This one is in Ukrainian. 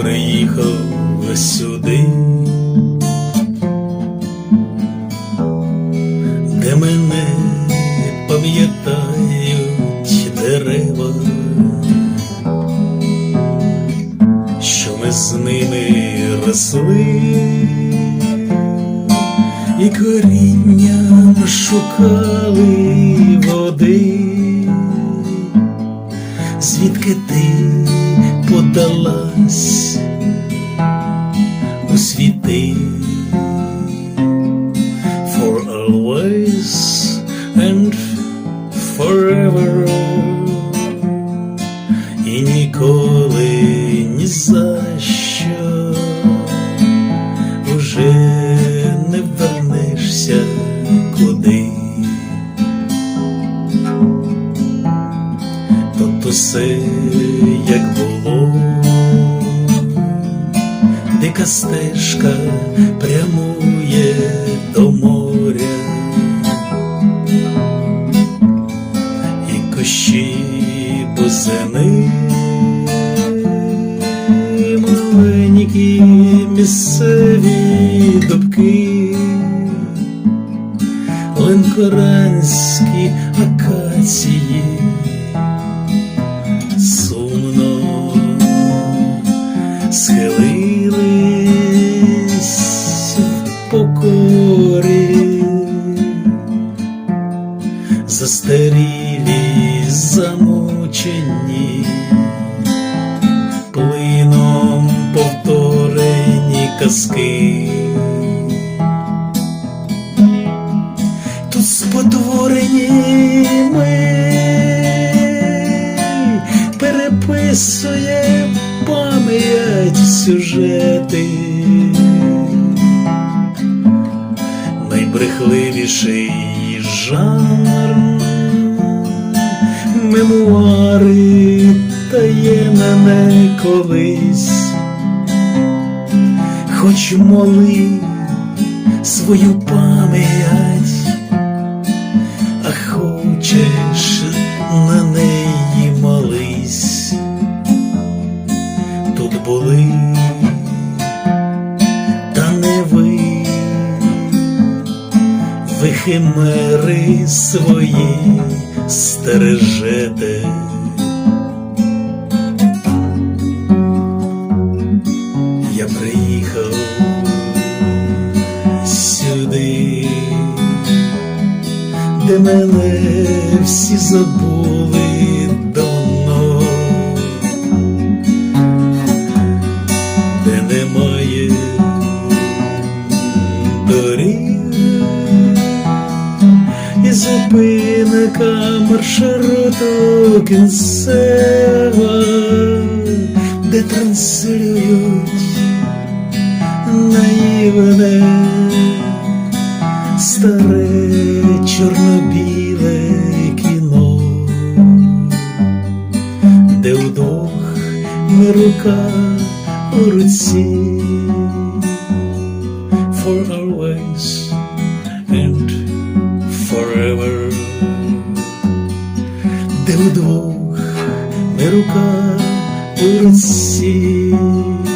Приїхав сюди, де мене пам'ятають дерева, що ми з ними росли, і корінням шукали води. Звідки ти подалась у світи for always and forever. І ніколи ні за що. Уже не вернешся куди. Тут усе дика стежка прямує до моря, і кущі бузини, маленькі місцеві дубки, застарілі, замучені, плином повторені казки. Тут спотворені ми переписує пам'ять сюжети. Найбрехливіший жанр мемуари тає мене колись, хоч моли свою пам'ять, а хочеш на неї молись. Тут були, та не ви химери свої стережете. Я приїхав сюди, де мене всі забули зупинка маршруту кінцева, де транслюють наївне старе чорно-біле кіно, де вдвох ми рука у руці. For and де вдвох